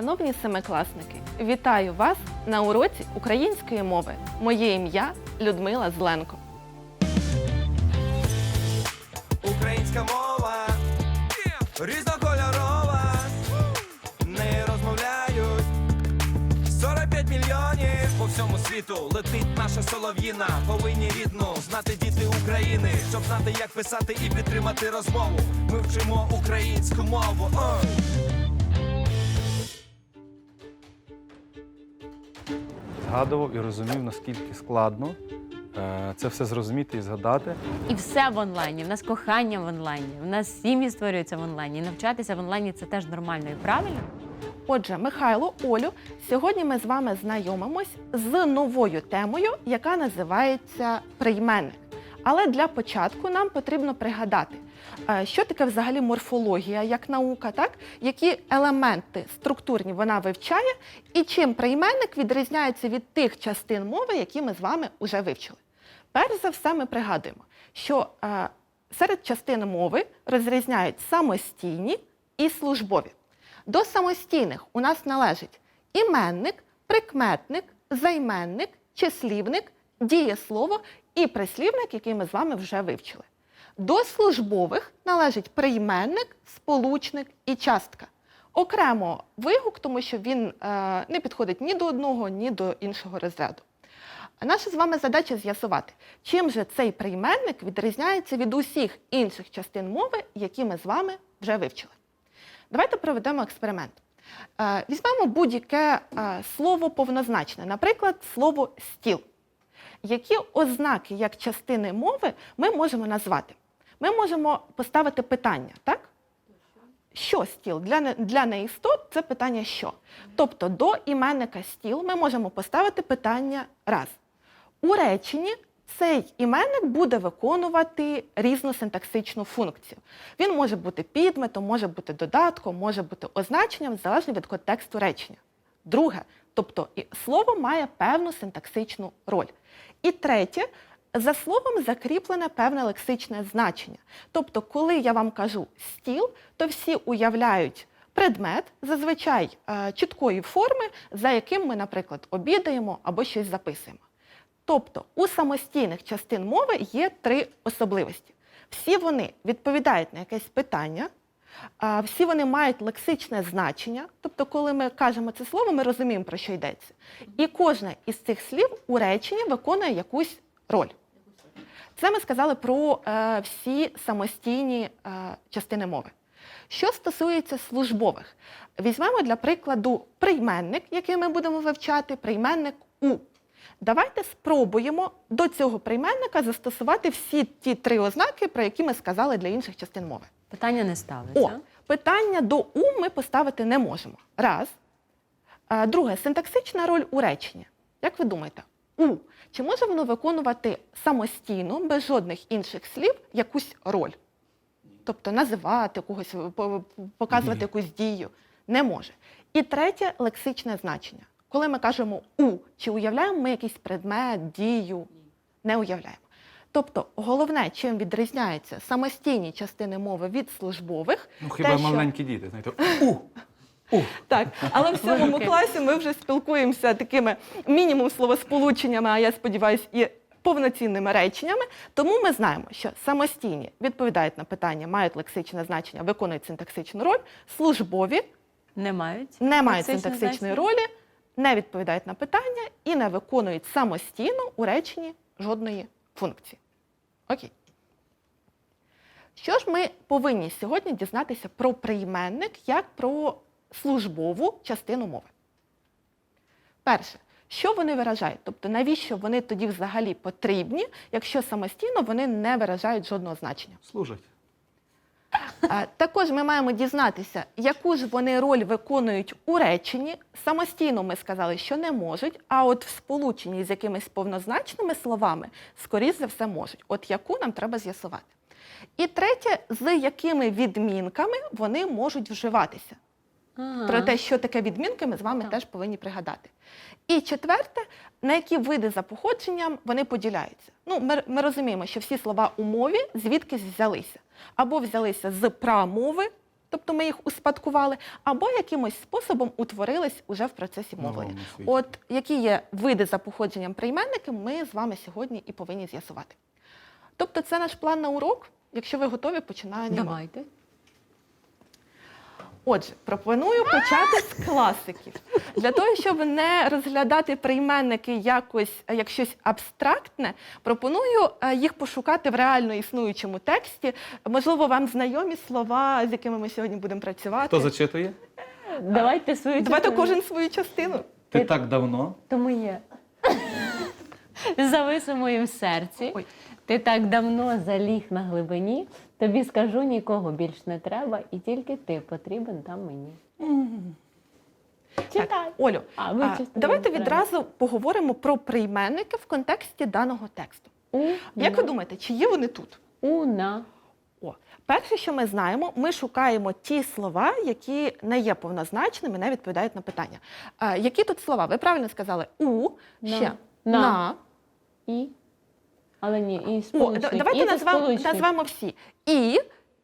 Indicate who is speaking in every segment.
Speaker 1: Шановні семикласники, вітаю вас на уроці української мови. Моє ім'я Людмила Зленко.
Speaker 2: Українська мова різнокольорова, не розмовляють 45 мільйонів по всьому світу летить наша солов'їна. Повинні рідну знати діти України, щоб знати, як писати і підтримати розмову. Ми вчимо українську мову. Ой!
Speaker 3: Згадував і розумів, наскільки складно е, це все зрозуміти і згадати.
Speaker 4: І все в онлайні. В нас кохання в онлайні, в нас сім'ї створюються в онлайні. І навчатися в онлайні це теж нормально і правильно.
Speaker 1: Отже, Михайло, Олю, сьогодні ми з вами знайомимось з новою темою, яка називається прийменник. Але для початку нам потрібно пригадати, що таке взагалі морфологія як наука, так? які елементи структурні вона вивчає, і чим прийменник відрізняється від тих частин мови, які ми з вами вже вивчили. Перш за все, ми пригадуємо, що серед частин мови розрізняють самостійні і службові. До самостійних у нас належить іменник, прикметник, займенник, числівник, дієслово і прислівник, який ми з вами вже вивчили. До службових належить прийменник, сполучник і частка. Окремо вигук, тому що він е, не підходить ні до одного, ні до іншого розряду. Наша з вами задача з'ясувати, чим же цей прийменник відрізняється від усіх інших частин мови, які ми з вами вже вивчили. Давайте проведемо експеримент. Е, Візьмемо будь-яке е, слово повнозначне, наприклад, слово стіл. Які ознаки як частини мови ми можемо назвати? Ми можемо поставити питання, так? Що стіл? Для, для неістот це питання що. Тобто до іменника стіл ми можемо поставити питання раз. У реченні цей іменник буде виконувати різну синтаксичну функцію. Він може бути підметом, може бути додатком, може бути означенням, залежно від контексту речення. Друге, тобто слово має певну синтаксичну роль. І третє, за словом закріплене певне лексичне значення. Тобто, коли я вам кажу стіл, то всі уявляють предмет, зазвичай е, чіткої форми, за яким ми, наприклад, обідаємо або щось записуємо. Тобто у самостійних частин мови є три особливості. Всі вони відповідають на якесь питання, всі вони мають лексичне значення. Тобто, коли ми кажемо це слово, ми розуміємо, про що йдеться. І кожне із цих слів у реченні виконує якусь роль. Це ми сказали про е, всі самостійні е, частини мови. Що стосується службових, візьмемо для прикладу прийменник, який ми будемо вивчати, прийменник у. Давайте спробуємо до цього прийменника застосувати всі ті три ознаки, про які ми сказали для інших частин мови.
Speaker 4: Питання не ставиться.
Speaker 1: О, питання до у ми поставити не можемо. Раз. А, Друге, синтаксична роль у реченні. Як ви думаєте, у чи може воно виконувати самостійно, без жодних інших слів, якусь роль? Тобто називати когось, по- показувати якусь дію? Не може. І третє лексичне значення. Коли ми кажемо у, чи уявляємо ми якийсь предмет, дію? Не уявляємо. Тобто, головне, чим відрізняються самостійні частини мови від службових,
Speaker 3: Ну хіба
Speaker 1: те, що-
Speaker 3: маленькі діти, знаєте, у,
Speaker 1: так, але в сьомому класі ми вже спілкуємося такими мінімум словосполученнями, а я сподіваюся, і повноцінними реченнями. Тому ми знаємо, що самостійні відповідають на питання, мають лексичне значення, виконують синтаксичну роль, службові
Speaker 4: Не мають.
Speaker 1: не мають синтаксичної
Speaker 4: значення?
Speaker 1: ролі, не відповідають на питання і не виконують самостійно у реченні жодної функції. Окей. Що ж ми повинні сьогодні дізнатися про прийменник як про службову частину мови? Перше, що вони виражають? Тобто, навіщо вони тоді взагалі потрібні, якщо самостійно вони не виражають жодного значення?
Speaker 3: Служать.
Speaker 1: Також ми маємо дізнатися, яку ж вони роль виконують у реченні. Самостійно ми сказали, що не можуть, а от в сполученні з якимись повнозначними словами, скоріш за все, можуть. От яку нам треба з'ясувати. І третє, з якими відмінками вони можуть вживатися.
Speaker 4: Ага.
Speaker 1: Про те, що таке відмінки, ми з вами
Speaker 4: Так.
Speaker 1: теж повинні пригадати. І четверте, на які види за походженням вони поділяються. Ну, ми, ми розуміємо, що всі слова у мові звідкись взялися. Або взялися з прамови, тобто ми їх успадкували, або якимось способом утворились уже в процесі мовлення. От які є види за походженням прийменників, ми з вами сьогодні і повинні з'ясувати. Тобто, це наш план на урок. Якщо ви готові, починаємо.
Speaker 4: Давайте.
Speaker 1: Отже, пропоную почати з класиків. Для того, щоб не розглядати прийменники якось е, як щось абстрактне, пропоную е, їх пошукати в реально існуючому тексті. Можливо, вам знайомі слова, з якими ми сьогодні будемо працювати.
Speaker 3: Хто зачитує?
Speaker 4: Давайте свою
Speaker 1: Давайте кожен свою частину.
Speaker 3: Ти так давно.
Speaker 4: То моє. Завис у моїм серці.
Speaker 1: Ой.
Speaker 4: Ти так давно заліг на глибині. Тобі скажу, нікого більш не треба, і тільки ти потрібен там мені. Читай.
Speaker 1: Так, Олю,
Speaker 4: А, ви
Speaker 1: а, давайте відразу поговоримо про прийменники в контексті даного тексту.
Speaker 4: У,
Speaker 1: Як ви думаєте, чи є вони тут?
Speaker 4: Уна.
Speaker 1: О, перше, що ми знаємо, ми шукаємо ті слова, які не є повнозначними, не відповідають на питання. А, які тут слова? Ви правильно сказали у,
Speaker 4: На.
Speaker 1: ще
Speaker 4: На.
Speaker 1: на.
Speaker 4: І. Але ні, і
Speaker 1: О,
Speaker 4: сполучник.
Speaker 1: да- давайте
Speaker 4: і
Speaker 1: назвемо, назвемо всі. І,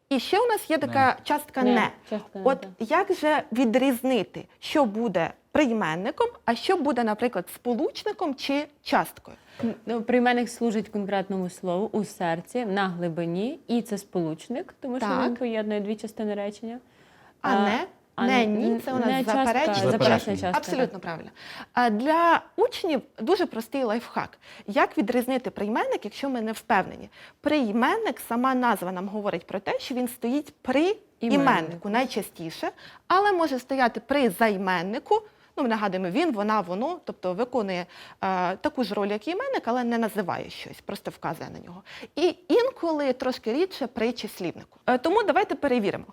Speaker 1: і ще у нас є така частка не.
Speaker 4: Не, частка
Speaker 1: От
Speaker 4: не,
Speaker 1: як же відрізнити, що буде прийменником, а що буде, наприклад, сполучником чи часткою?
Speaker 4: Ну, Прийменник служить конкретному слову у серці, на глибині, і це сполучник, тому що
Speaker 1: Так.
Speaker 4: він поєднує дві частини речення.
Speaker 1: А, не, не, ні, це у нас
Speaker 4: не частка,
Speaker 1: заперечення.
Speaker 3: Заперечення.
Speaker 4: заперечна частка.
Speaker 1: Абсолютно правильно. А для учнів дуже простий лайфхак. Як відрізнити прийменник, якщо ми не впевнені? Прийменник, сама назва нам говорить про те, що він стоїть при
Speaker 4: Іменнику.
Speaker 1: іменнику найчастіше, але може стояти при займеннику. Ну, ми нагадуємо, він, вона, воно, тобто виконує е, таку ж роль, як і іменник, але не називає щось, просто вказує на нього. І інколи трошки рідше при числівнику. Е, тому давайте перевіримо.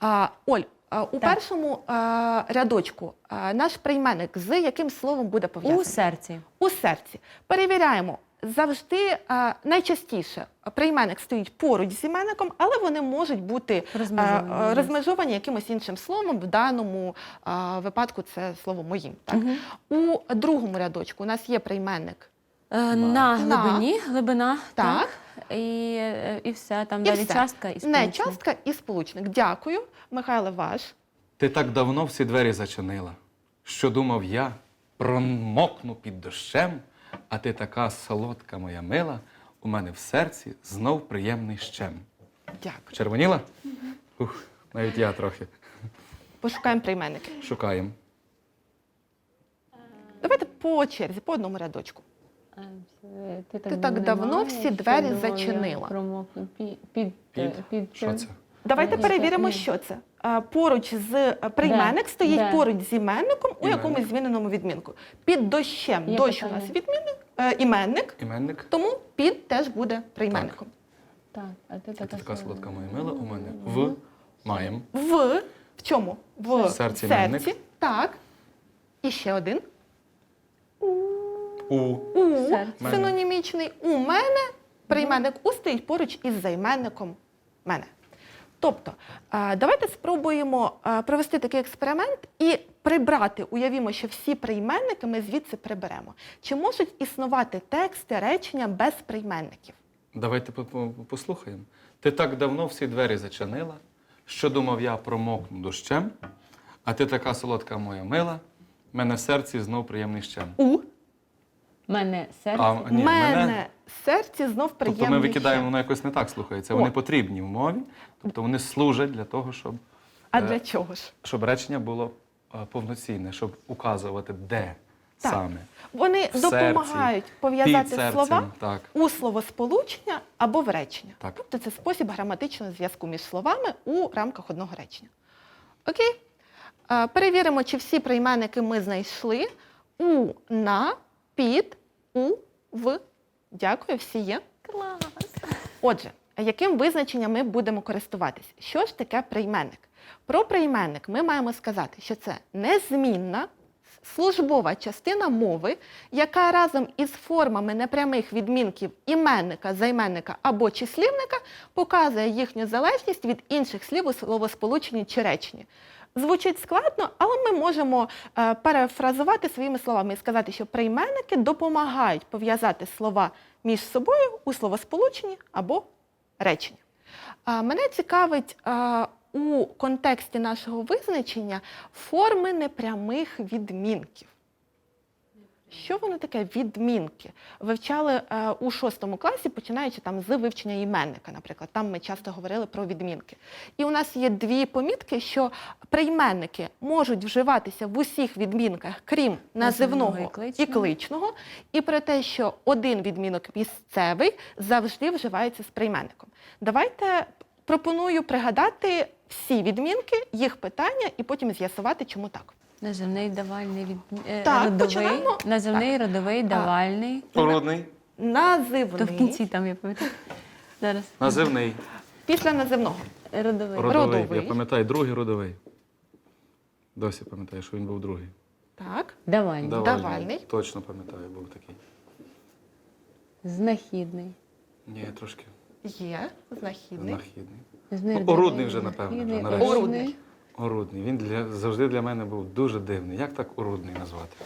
Speaker 1: А, Оль, у першому е, рядочку е, наш прийменник з яким словом буде пов'язаний?
Speaker 4: У серці.
Speaker 1: У серці. Перевіряємо. Завжди е, найчастіше прийменник стоїть поруч з іменником, але вони можуть бути
Speaker 4: Розмежовані.
Speaker 1: е, розмежовані якимось іншим словом. В даному е, випадку це слово моїм. Так? У другому рядочку у нас є прийменник.
Speaker 4: Е, На
Speaker 1: На.
Speaker 4: глибині, глибина.
Speaker 1: Так.
Speaker 4: І, е, і все, там
Speaker 1: І
Speaker 4: далі
Speaker 1: все.
Speaker 4: частка і
Speaker 1: Не частка і сполучник. Дякую, Михайле, ваш.
Speaker 3: Ти так давно всі двері зачинила, що думав я, промокну під дощем, а ти така солодка моя мила, у мене в серці знов приємний щем.
Speaker 1: Дякую.
Speaker 3: Червоніла? Ух, навіть я трохи.
Speaker 1: Пошукаємо прийменники.
Speaker 3: Шукаємо.
Speaker 1: Давайте по черзі, по одному рядочку.
Speaker 4: Е, Ти
Speaker 1: Ти так давно всі двері зачинила.
Speaker 4: Промокну під, під,
Speaker 3: Під.
Speaker 4: е, під
Speaker 3: Що це?
Speaker 1: Давайте
Speaker 4: Ні,
Speaker 1: перевіримо,
Speaker 4: ні.
Speaker 1: що це. А, Поруч з е, прийменник стоїть
Speaker 4: Де?
Speaker 1: поруч з іменником у
Speaker 3: Іменник.
Speaker 1: якомусь зміненому відмінку. Під дощем
Speaker 4: Є
Speaker 1: дощ у
Speaker 4: питання?
Speaker 1: нас відмінник, е, іменник,
Speaker 3: Іменник.
Speaker 1: тому під теж буде прийменником.
Speaker 4: Так, а ти така,
Speaker 3: така
Speaker 4: сама.
Speaker 3: солодка моя мила, у мене в маєм.
Speaker 1: В в чому? В
Speaker 3: Серці іменник.
Speaker 1: серці. Так. І ще один.
Speaker 3: У.
Speaker 1: У.
Speaker 3: Мене.
Speaker 1: синонімічний. У мене прийменник у стоїть поруч із займенником мене. Тобто, а, давайте спробуємо а, провести такий експеримент і прибрати, уявімо, що всі прийменники ми звідси приберемо. Чи можуть існувати тексти, речення без прийменників?
Speaker 3: Давайте по- по- послухаємо. Ти так давно всі двері зачинила, що думав я промокну дощем, а ти така солодка моя мила, мене в серці знов приємний щем.
Speaker 1: У
Speaker 4: Мене серце.
Speaker 3: А, ні,
Speaker 1: мене,
Speaker 3: мене-
Speaker 1: серці знов приємний
Speaker 3: Тобто ми викидаємо, воно якось не так слухається.
Speaker 1: О.
Speaker 3: Вони потрібні в мові, тобто вони служать для того, щоб,
Speaker 1: А
Speaker 3: е,
Speaker 1: для чого ж?
Speaker 3: щоб речення було е, повноцінне, щоб указувати, де
Speaker 1: Так.
Speaker 3: саме.
Speaker 1: Вони
Speaker 3: в
Speaker 1: допомагають
Speaker 3: Під
Speaker 1: пов'язати
Speaker 3: серцем.
Speaker 1: слова
Speaker 3: Так.
Speaker 1: у словосполучення або в речення.
Speaker 3: Так.
Speaker 1: Тобто це спосіб граматичного зв'язку між словами у рамках одного речення. Окей? Е, Перевіримо, чи всі прийменники ми знайшли. У, на, під, у, в. Дякую, всі є.
Speaker 4: Клас.
Speaker 1: Отже, яким визначенням ми будемо користуватись? Що ж таке прийменник? Про прийменник ми маємо сказати, що це незмінна службова частина мови, яка разом із формами непрямих відмінків іменника, займенника або числівника показує їхню залежність від інших слів у словосполученні чи реченні. Звучить складно, але ми можемо е, перефразувати своїми словами і сказати, що прийменники допомагають пов'язати слова між собою у словосполученні або реченні. Мене цікавить, у контексті нашого визначення форми непрямих відмінків. Що воно таке відмінки? Вивчали е, у шостому класі, починаючи там з вивчення іменника, наприклад. Там ми часто говорили про відмінки. І у нас є дві помітки, що прийменники можуть вживатися в усіх відмінках, крім
Speaker 4: Називного і
Speaker 1: і
Speaker 4: кличного.
Speaker 1: кличного, і про те, що один відмінок місцевий завжди вживається з прийменником. Давайте пропоную пригадати всі відмінки, їх питання, і потім з'ясувати, чому так.
Speaker 4: Називний давальний від е,
Speaker 1: Так,
Speaker 4: родовий,
Speaker 1: починаємо.
Speaker 4: називний, родовий, давальний.
Speaker 3: Уродний.
Speaker 1: Називний.
Speaker 4: То в кінці там я пам'ятаю. Зараз.
Speaker 3: Називний.
Speaker 1: Після називного.
Speaker 4: Родовий.
Speaker 3: Родовий.
Speaker 1: Родовий.
Speaker 3: Я пам'ятаю, другий родовий. Досі пам'ятаю, що він був другий.
Speaker 1: Так.
Speaker 4: Давальний.
Speaker 1: Давальний.
Speaker 3: Точно пам'ятаю, був такий.
Speaker 4: Знахідний.
Speaker 3: Ні, трошки
Speaker 1: Є. Знахідний.
Speaker 3: знахідний.
Speaker 4: Знирдовий,
Speaker 3: Ну, орудний вже, напевно,
Speaker 4: знахідний.
Speaker 1: Орудний.
Speaker 3: Орудний. Він для, завжди для мене був дуже дивний. Як так орудний назвати?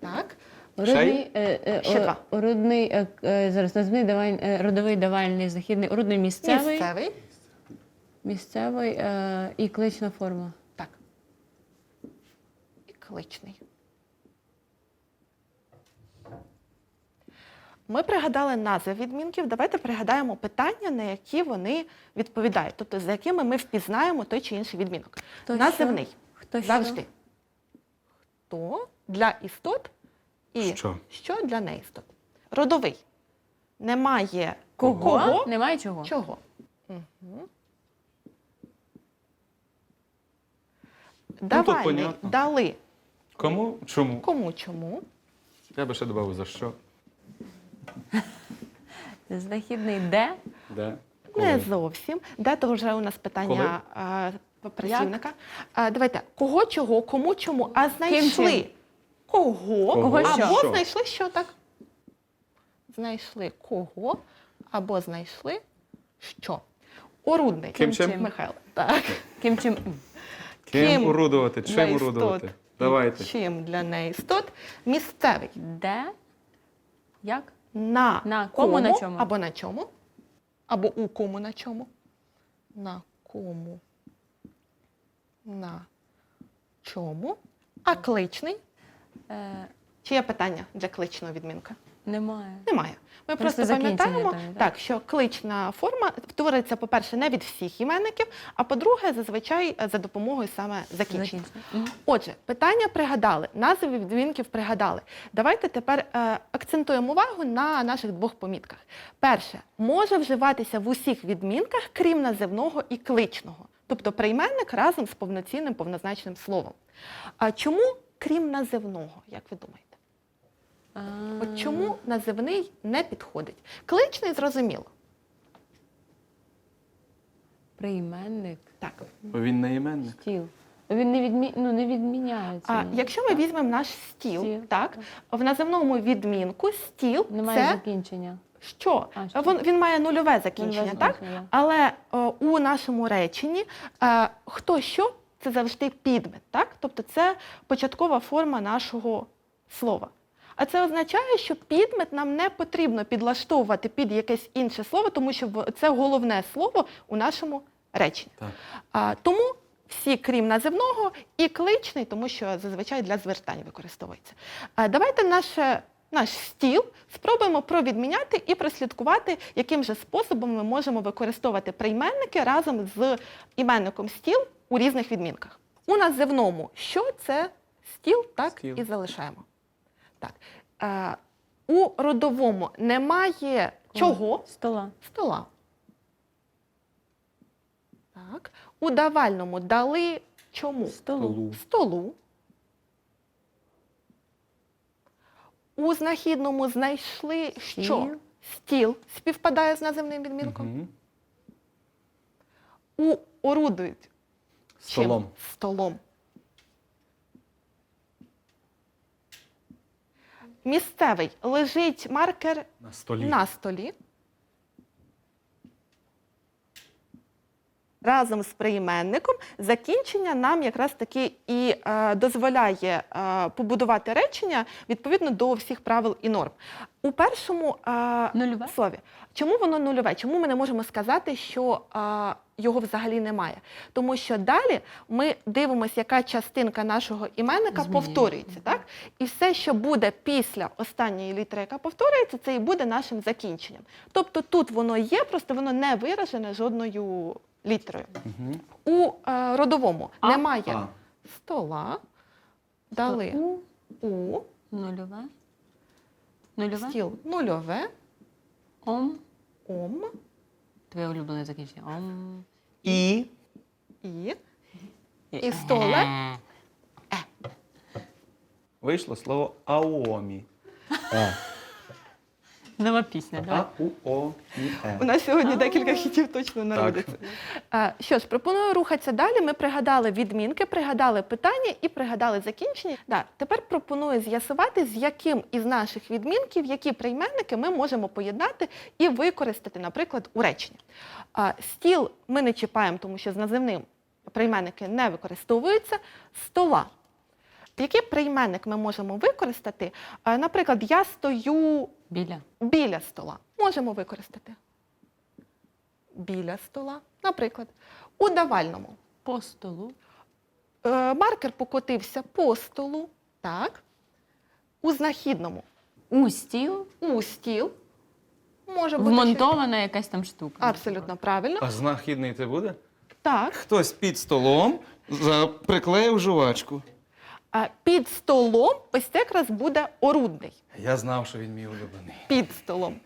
Speaker 1: Так.
Speaker 4: Орудний, е, е,
Speaker 1: Ще
Speaker 4: о-
Speaker 1: два.
Speaker 4: орудний, е, е, зараз називний даваль, е, родовий давальний, західний, орудний місцевий,
Speaker 1: Місцевий.
Speaker 4: місцевий е, і клична форма.
Speaker 1: Так. І кличний. Ми пригадали назви відмінків. Давайте пригадаємо питання, на які вони відповідають, тобто за якими ми впізнаємо той чи інший відмінок.
Speaker 4: Хто
Speaker 1: Називний.
Speaker 4: що? Хто що?
Speaker 1: Завжди. Хто для істот і
Speaker 3: Що?
Speaker 1: що для неістот. Родовий. Немає
Speaker 4: Кого?
Speaker 1: кого
Speaker 4: Немає чого.
Speaker 1: чого. Угу. Давальний.
Speaker 3: понятно.
Speaker 1: Дали.
Speaker 3: Кому? Чому?
Speaker 1: Кому чому?
Speaker 3: Я би ще додав за що?
Speaker 4: Знахідний де?
Speaker 3: Де?
Speaker 1: Не зовсім. Де то вже у нас питання а, працівника. А, давайте, кого чого, кому чому, а знайшли
Speaker 4: чим?
Speaker 1: кого,
Speaker 3: Кого
Speaker 1: або
Speaker 3: що?
Speaker 1: знайшли що так? Знайшли кого, або знайшли що. Орудний.
Speaker 3: Ким чим?
Speaker 1: Михайло. Так.
Speaker 4: Ким чим?
Speaker 3: Ким,
Speaker 1: Ким
Speaker 3: орудувати? Чим
Speaker 1: істот
Speaker 3: орудувати? Давайте.
Speaker 1: Чим для неістот? Місцевий.
Speaker 4: Де? Як?
Speaker 1: На,
Speaker 4: На кому, на чому?
Speaker 1: Або на чому. Або у кому на чому. На кому. На чому. А кличний.
Speaker 4: Е,
Speaker 1: Чи є питання для кличного відмінка?
Speaker 4: Немає.
Speaker 1: Немає. Ми
Speaker 4: Просто
Speaker 1: просто, пам'ятаємо,
Speaker 4: так?
Speaker 1: так, що клична форма твориться, по-перше, не від всіх іменників, а по-друге, зазвичай е, за допомогою саме закінчення.
Speaker 4: Закінчення.
Speaker 1: Отже, питання пригадали, назви відмінків пригадали. Давайте тепер е, акцентуємо увагу на наших двох помітках. Перше, може вживатися в усіх відмінках, крім називного і кличного, тобто прийменник разом з повноцінним повнозначним словом. А чому крім називного, як ви думаєте? От чому називний не підходить? Кличний зрозуміло.
Speaker 4: Прийменник.
Speaker 1: Так.
Speaker 3: Бо він не іменник.
Speaker 4: Стіл. Він не, відмі... ну, не відміняється.
Speaker 1: А якщо ми візьмемо наш стіл,
Speaker 4: Стіл,
Speaker 1: так, в називному відмінку стіл
Speaker 4: Немає
Speaker 1: це
Speaker 4: закінчення.
Speaker 1: що?
Speaker 4: А, що?
Speaker 1: Він, він має нульове закінчення,
Speaker 4: Нульове
Speaker 1: так?
Speaker 4: закінчення.
Speaker 1: Але е, у нашому реченні е, хто що це завжди підмет, так? Тобто це початкова форма нашого слова. А це означає, що підмет нам не потрібно підлаштовувати під якесь інше слово, тому що це головне слово у нашому реченні.
Speaker 3: Так.
Speaker 1: А, тому всі, крім називного, і кличний, тому що зазвичай для звертань використовується. А, давайте наше, наш стіл спробуємо провідміняти і прослідкувати, яким же способом ми можемо використовувати прийменники разом з іменником стіл у різних відмінках. У називному що це стіл, так
Speaker 3: Стіл.
Speaker 1: і залишаємо. Так. А, у родовому немає чого?
Speaker 4: Стола.
Speaker 1: Стола. Так. У давальному дали чому?
Speaker 4: Столу.
Speaker 3: Столу.
Speaker 1: У знахідному знайшли що?
Speaker 4: Стіл.
Speaker 1: Стіл співпадає з називним відмінком.
Speaker 3: Мгм.
Speaker 1: У орудують чим?
Speaker 3: Столом.
Speaker 1: Столом. Місцевий лежить маркер
Speaker 3: На столі.
Speaker 1: на столі. Разом з прийменником закінчення нам якраз таки і е, дозволяє е, побудувати речення відповідно до всіх правил і норм. У першому е,
Speaker 4: Нульове?
Speaker 1: слові. Чому воно нульове? Чому ми не можемо сказати, що е, його взагалі немає? Тому що далі ми дивимося, яка частинка нашого іменника
Speaker 4: Змінюється.
Speaker 1: повторюється, так? І все, що буде після останньої літери, яка повторюється, це і буде нашим закінченням. Тобто тут воно є, просто воно не виражене жодною літерою.
Speaker 3: Угу.
Speaker 1: У е, родовому
Speaker 4: А?
Speaker 1: немає
Speaker 3: А.
Speaker 1: стола, дали
Speaker 4: У,
Speaker 1: у,
Speaker 4: нульове. Нульове.
Speaker 1: стіл нульове,
Speaker 4: Ом.
Speaker 1: ом
Speaker 4: Твоє улюблене закінчення. Ом.
Speaker 3: І.
Speaker 1: і. І столе.
Speaker 3: Вийшло слово аомі. Е.
Speaker 4: Нова пісня.
Speaker 3: А у о і
Speaker 1: У
Speaker 3: е.
Speaker 1: нас сьогодні декілька хітів точно народиться. А, Що ж, пропоную рухатися далі. Ми пригадали відмінки, пригадали питання і пригадали закінчення. Да, тепер пропоную з'ясувати, з яким із наших відмінків, які прийменники ми можемо поєднати і використати, наприклад, у реченні. Стіл ми не чіпаємо, тому що з називним прийменники не використовуються. Стола. Який прийменник ми можемо використати? Наприклад, я стою
Speaker 4: Біля.
Speaker 1: біля стола. Можемо використати. Біля стола, наприклад. У давальному.
Speaker 4: По столу.
Speaker 1: Е, маркер покотився по столу. Так. У знахідному.
Speaker 4: У стіл.
Speaker 1: У стіл. Може бути. ще-
Speaker 4: Вмонтована якась там штука.
Speaker 1: Абсолютно правильно.
Speaker 3: А знахідний ти буде?
Speaker 1: Так.
Speaker 3: Хтось під столом приклеїв жувачку.
Speaker 1: Під столом ось це якраз буде орудний.
Speaker 3: Я знав, що він мій улюблений.
Speaker 1: під столом.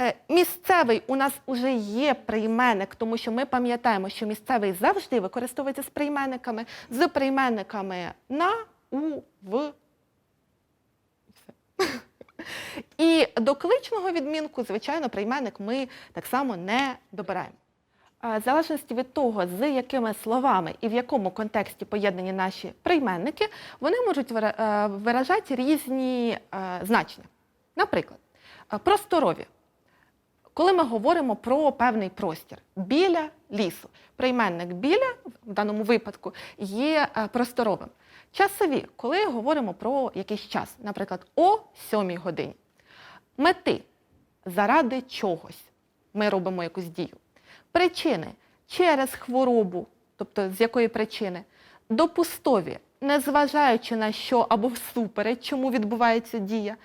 Speaker 1: Е, Місцевий у нас вже є прийменник, тому що ми пам'ятаємо, що місцевий завжди використовується з прийменниками, з прийменниками на, у, в. Все. І до кличного відмінку, звичайно, прийменник ми так само не добираємо. В залежності від того, з якими словами і в якому контексті поєднані наші прийменники, вони можуть е, виражати різні е, значення. Наприклад, е, просторові. Коли ми говоримо про певний простір біля лісу, прийменник біля в даному випадку є просторовим. Часові, коли говоримо про якийсь час, наприклад, о 7 годині. Мети заради чогось ми робимо якусь дію. Причини. Через хворобу, тобто з якої причини, допустові, незважаючи на що або всупереч, чому відбувається дія,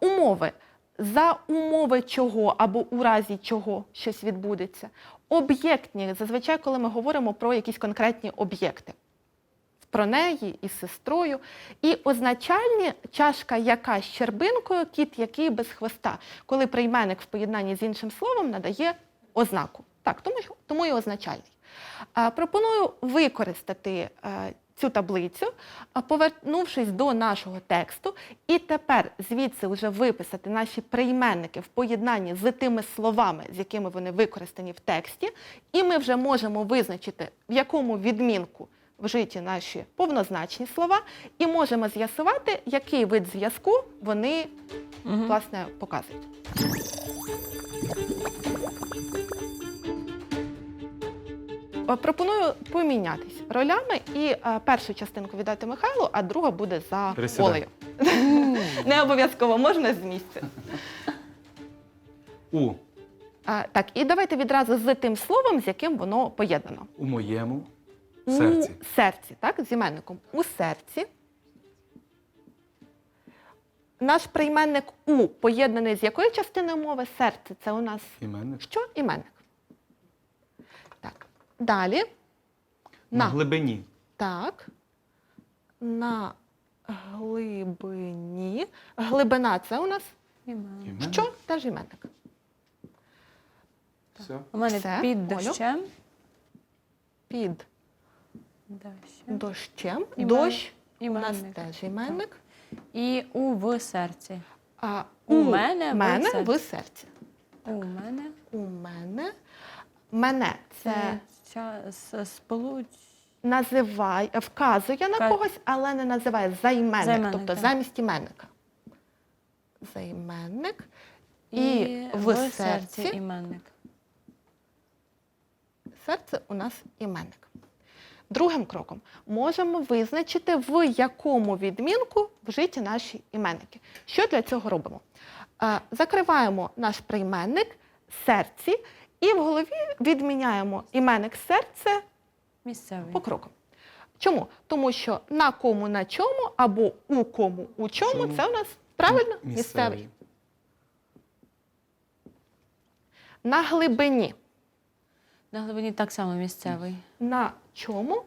Speaker 1: умови, за умови чого або у разі чого щось відбудеться. Об'єктні, зазвичай, коли ми говоримо про якісь конкретні об'єкти. Про неї із сестрою. І означальні чашка яка з щербинкою, кіт який без хвоста, коли прийменник в поєднанні з іншим словом надає ознаку. Так, тому, тому і означальний. Пропоную використати е, цю таблицю, повернувшись до нашого тексту, і тепер звідси вже виписати наші прийменники в поєднанні з тими словами, з якими вони використані в тексті, і ми вже можемо визначити, в якому відмінку вжиті наші повнозначні слова, і можемо з'ясувати, який вид зв'язку вони
Speaker 4: Мгм.
Speaker 1: власне показують. Пропоную помінятись ролями і е, першу частинку віддати Михайлу, а друга буде за
Speaker 3: Присідай.
Speaker 1: Олею. Не обов'язково можна з місця.
Speaker 3: У.
Speaker 1: А, так, і давайте відразу з тим словом, з яким воно поєднано.
Speaker 3: У моєму серці.
Speaker 1: У серці, так, з іменником. У серці. Наш прийменник у поєднаний з якою частиною мови? Серце це у нас
Speaker 3: Іменник.
Speaker 1: що? Іменник. Далі.
Speaker 3: На
Speaker 1: На.
Speaker 3: глибині.
Speaker 1: Так. На глибині. Глибина це у нас
Speaker 4: Імен.
Speaker 3: Іменник.
Speaker 1: що? Теж іменник.
Speaker 3: Все.
Speaker 4: У мене
Speaker 1: Все,
Speaker 4: під
Speaker 1: Олю.
Speaker 4: дощем.
Speaker 1: Під
Speaker 4: Дощем.
Speaker 1: дощем.
Speaker 4: Імен-
Speaker 1: Дощ у нас
Speaker 4: Іменник.
Speaker 1: теж іменник.
Speaker 4: І у в серці.
Speaker 1: А
Speaker 4: У мене в
Speaker 1: мене
Speaker 4: серці.
Speaker 1: в серці.
Speaker 4: У мене
Speaker 1: У мене. Мене це
Speaker 4: це час сполуч.
Speaker 1: називає, вказує на когось, але не називає займенник,
Speaker 4: Займенник,
Speaker 1: тобто
Speaker 4: так.
Speaker 1: замість іменника. Займенник. І, в серці.
Speaker 4: іменник.
Speaker 1: Серце у нас іменник. Другим кроком можемо визначити, в якому відмінку вжиті наші іменники. Що для цього робимо? Е, Закриваємо наш прийменник серці і в голові відміняємо іменник серце
Speaker 4: Місцевий.
Speaker 1: по крокам. Чому? Тому що на кому на чому або у кому у чому
Speaker 3: Чому?
Speaker 1: це у нас правильно
Speaker 3: М-
Speaker 1: місцевий. На глибині.
Speaker 4: На глибині так само місцевий.
Speaker 1: На чому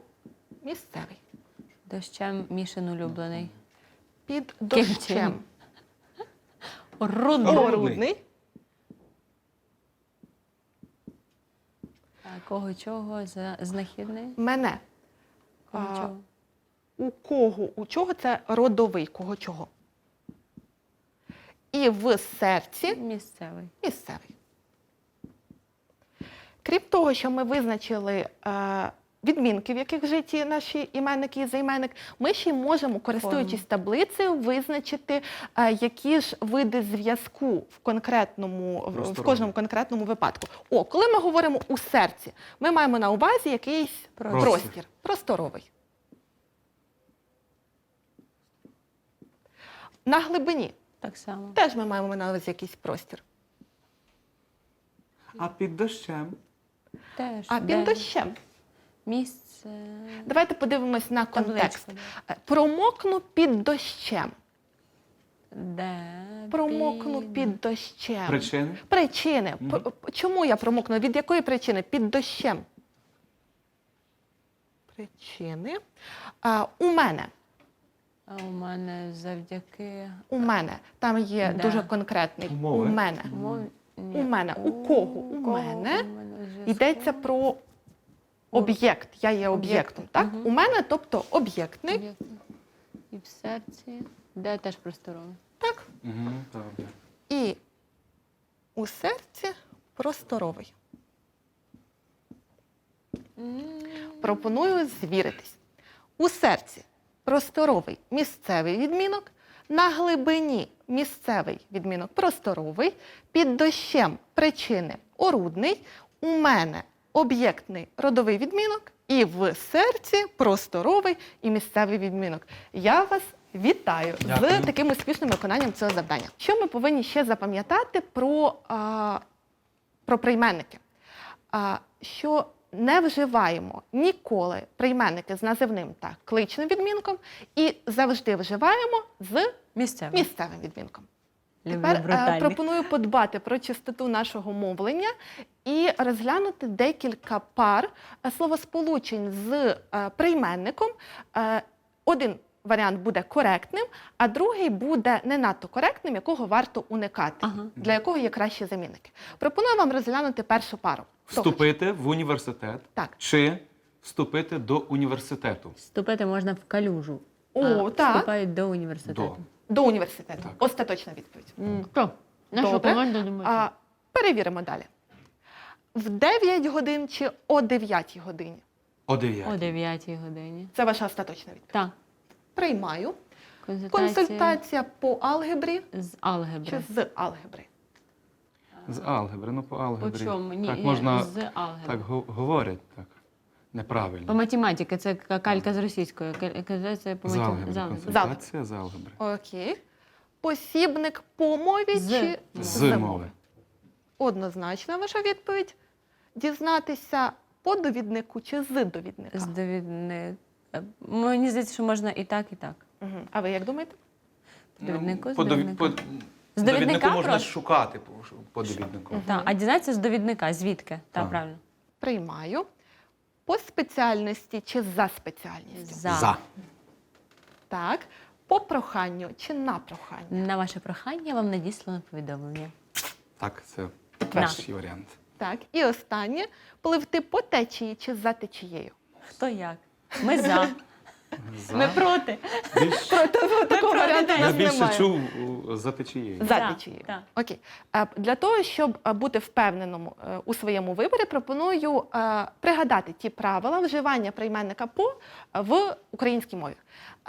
Speaker 1: місцевий.
Speaker 4: Дощем Мішин улюблений.
Speaker 1: Під
Speaker 4: чином?
Speaker 1: дощем.
Speaker 4: Орудний.
Speaker 3: О.
Speaker 1: Орудний.
Speaker 4: Кого чого? За знахідний?
Speaker 1: Мене.
Speaker 4: Кого
Speaker 1: А,
Speaker 4: чого?
Speaker 1: У кого, у чого це родовий, кого чого. І в серці
Speaker 4: Місцевий.
Speaker 1: місцевий. Крім того, що ми визначили е, відмінки, в яких житті наші іменники і займенник, ми ще й можемо, користуючись таблицею, визначити, е, які ж види зв'язку в конкретному, в- кожному конкретному випадку. О, коли ми говоримо у серці, ми маємо на увазі якийсь
Speaker 4: Простір.
Speaker 1: простір, просторовий. На глибині
Speaker 4: Так само.
Speaker 1: теж ми маємо на увазі якийсь простір.
Speaker 3: А під дощем
Speaker 4: Теж.
Speaker 1: А
Speaker 4: де?
Speaker 1: під дощем.
Speaker 4: Місце.
Speaker 1: Давайте подивимось на контекст.
Speaker 4: Табличку.
Speaker 1: Е, Промокну під дощем.
Speaker 4: Де?
Speaker 1: Промокну під дощем.
Speaker 3: причини.
Speaker 1: Причини. П- Чому я промокну? Від якої причини? Під дощем. Причини. А, у мене.
Speaker 4: А у мене завдяки
Speaker 1: У мене. Там є
Speaker 4: Да.
Speaker 1: дуже конкретний.
Speaker 3: Умови.
Speaker 1: У мене.
Speaker 4: мові.
Speaker 1: У мене. У кого? У
Speaker 4: кого
Speaker 1: мене
Speaker 4: у мене?
Speaker 1: Йдеться про об'єкт. Я є об'єктом. Так?
Speaker 4: Мгм.
Speaker 1: У мене, тобто об'єктний.
Speaker 4: Об'єкт. І в серці. Де теж просторовий.
Speaker 1: Так.
Speaker 3: Угу, правда.
Speaker 1: І у серці просторовий. Пропоную звіритись. У серці просторовий місцевий відмінок, на глибині місцевий відмінок просторовий, під дощем причини орудний, у мене об'єктний родовий відмінок, і в серці просторовий і місцевий відмінок. Я вас вітаю з таким успішним виконанням цього завдання. Що ми повинні ще запам'ятати про, а, про прийменники? А, що не вживаємо ніколи прийменники з називним та кличним відмінком і завжди вживаємо з
Speaker 4: Місцевий.
Speaker 1: місцевим відмінком. Тепер е,
Speaker 4: брутальний.
Speaker 1: пропоную подбати про чистоту нашого мовлення і розглянути декілька пар е, словосполучень з е, прийменником. Один варіант буде коректним, а другий буде не надто коректним, якого варто уникати,
Speaker 4: Ага.
Speaker 1: для якого є кращі замінники. Пропоную вам розглянути першу пару.
Speaker 3: Вступити в університет
Speaker 1: Так.
Speaker 3: чи вступити до університету.
Speaker 4: Вступити можна в калюжу.
Speaker 1: О,
Speaker 4: а
Speaker 1: так.
Speaker 4: Вступають до університету.
Speaker 3: До.
Speaker 1: До університету.
Speaker 3: Так.
Speaker 1: Остаточна відповідь.
Speaker 4: М, Хто? Наша
Speaker 1: Добре.
Speaker 4: команда думає.
Speaker 1: А, перевіримо далі. В 9 годин чи о 9 годині?
Speaker 3: О 9.
Speaker 4: О 9 годині.
Speaker 1: Це ваша остаточна відповідь.
Speaker 4: Так.
Speaker 1: Приймаю.
Speaker 4: Консультація,
Speaker 1: Консультація по алгебрі
Speaker 4: з
Speaker 1: чи
Speaker 4: алгебри.
Speaker 1: з алгебри?
Speaker 3: З алгебри, ну по
Speaker 4: По
Speaker 3: алгебрі.
Speaker 4: чому? Ні,
Speaker 3: так
Speaker 4: ні,
Speaker 3: можна
Speaker 4: з алгебри.
Speaker 3: так го- говорять так.
Speaker 4: По
Speaker 3: Неправильно.
Speaker 4: математиці це калька з російської. Консультація по
Speaker 3: З
Speaker 4: математиці.
Speaker 3: алгебри.
Speaker 4: З алгебри.
Speaker 3: Консультація з алгебри.
Speaker 1: Окей. Посібник по мові
Speaker 4: З.
Speaker 1: чи
Speaker 3: З мови.
Speaker 1: Однозначна ваша відповідь. Дізнатися по довіднику чи з довідника?
Speaker 4: З довідни... е, Мені здається, що можна і так, і так.
Speaker 1: Мгм. А ви як думаєте?
Speaker 4: Довіднику, з довідника.
Speaker 3: по-
Speaker 4: З
Speaker 3: довіднику
Speaker 4: довідника
Speaker 3: можна
Speaker 4: просто?
Speaker 3: шукати по, по довіднику.
Speaker 4: Так, а дізнатися з довідника, звідки? Так,
Speaker 3: Так.
Speaker 4: правильно.
Speaker 1: Приймаю. По спеціальності чи за спеціальністю?
Speaker 4: За.
Speaker 1: Так. По проханню чи на прохання?
Speaker 4: На ваше прохання вам надіслано повідомлення.
Speaker 3: Так, це
Speaker 4: На.
Speaker 3: перший варіант.
Speaker 1: Так. І останнє пливти по течії чи за течією?
Speaker 4: Хто як? Ми за.
Speaker 3: За.
Speaker 4: Ми проти.
Speaker 3: Більш,
Speaker 1: Такого варіанту в
Speaker 3: я
Speaker 1: нас
Speaker 3: більше
Speaker 1: немає.
Speaker 3: чув у- за течією.
Speaker 1: За
Speaker 4: Так,
Speaker 1: течією.
Speaker 4: так.
Speaker 1: Окей. Е, Для того, щоб е, бути впевненим е, у своєму виборі, пропоную е, пригадати ті правила вживання прийменника по в українській мові.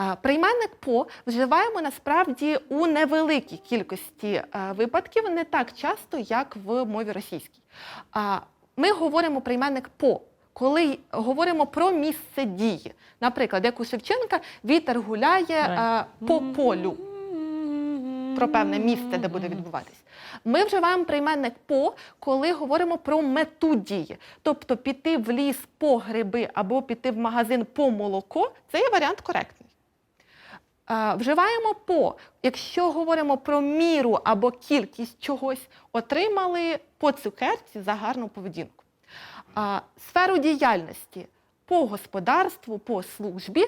Speaker 1: Е, Прийменник по вживаємо насправді у невеликій кількості е, випадків, не так часто, як в мові російській. А ми говоримо прийменник по. Коли говоримо про місце дії, наприклад, як у Шевченка вітер гуляє е, по полю про певне місце, де буде відбуватись. Ми вживаємо прийменник по, коли говоримо про мету дії. Тобто піти в ліс по гриби або піти в магазин по молоко це є варіант коректний. Е, Вживаємо по, якщо говоримо про міру або кількість чогось, отримали по цукерці за гарну поведінку. Сферу діяльності по господарству, по службі.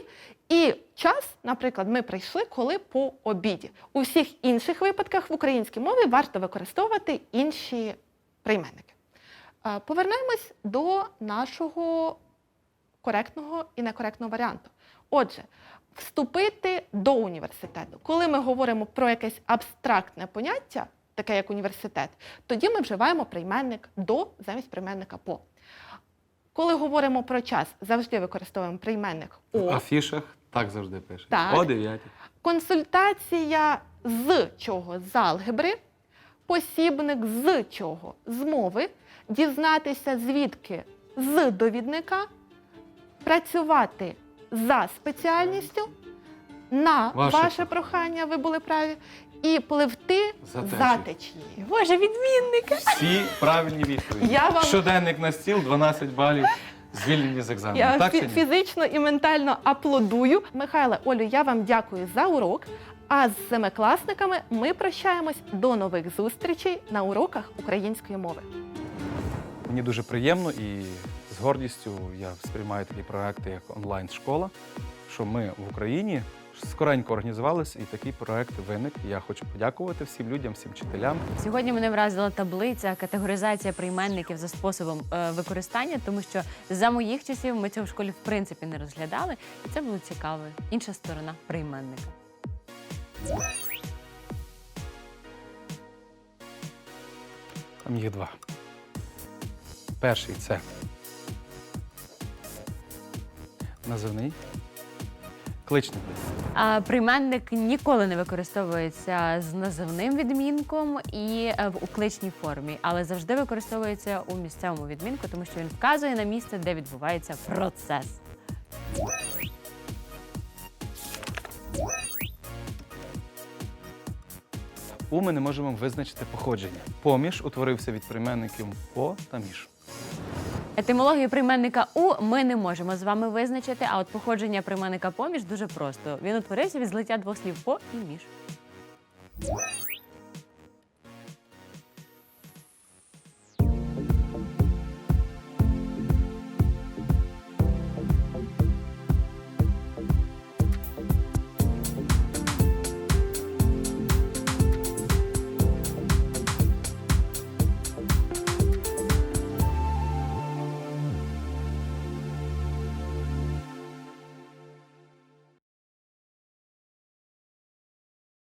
Speaker 1: І час, наприклад, ми прийшли, коли по обіді. У всіх інших випадках в українській мові варто використовувати інші прийменники. Повернемось до нашого коректного і некоректного варіанту. Отже, вступити до університету. Коли ми говоримо про якесь абстрактне поняття, таке як університет, тоді ми вживаємо прийменник до замість прийменника по. Коли говоримо про час, завжди використовуємо прийменник
Speaker 3: В
Speaker 1: о.
Speaker 3: афішах так завжди пише.
Speaker 1: Так.
Speaker 3: О 9.
Speaker 1: Консультація з чого? З алгебри, посібник з чого? З мови, дізнатися звідки з довідника, працювати за спеціальністю, на
Speaker 3: Ваше
Speaker 1: ваше, прохання, ви були праві, і пливти
Speaker 3: За течією.
Speaker 1: за течією.
Speaker 4: Боже, відмінник!
Speaker 3: Всі правильні відповіді.
Speaker 1: Я вам-
Speaker 3: Щоденник на стіл, 12 балів, звільнені з екзамену.
Speaker 1: Я
Speaker 3: так
Speaker 1: фі-
Speaker 3: чи ні?
Speaker 1: фізично і ментально аплодую. Михайле, Олю, я вам дякую за урок. А з семикласниками ми прощаємось до нових зустрічей на уроках української мови.
Speaker 3: Мені дуже приємно і з гордістю я сприймаю такі проекти, як онлайн-школа, що ми в Україні скоренько організувалися, і такий проект виник. Я хочу подякувати всім людям, всім вчителям.
Speaker 4: Сьогодні мене вразила таблиця, категоризація прийменників за способом е, використання, тому що за моїх часів ми цього в школі в принципі не розглядали, і це було цікаво. Інша сторона прийменника.
Speaker 3: Там їх два. Перший це називний кличний.
Speaker 4: А прийменник ніколи не використовується з називним відмінком і е, в укличній формі, але завжди використовується у місцевому відмінку, тому що він вказує на місце, де відбувається процес.
Speaker 3: У ми не можемо визначити походження. Поміж утворився від прийменників по та між.
Speaker 4: Етимологію прийменника у ми не можемо з вами визначити, а от походження прийменника поміж дуже просто. Він утворився від злиття двох слів по і між.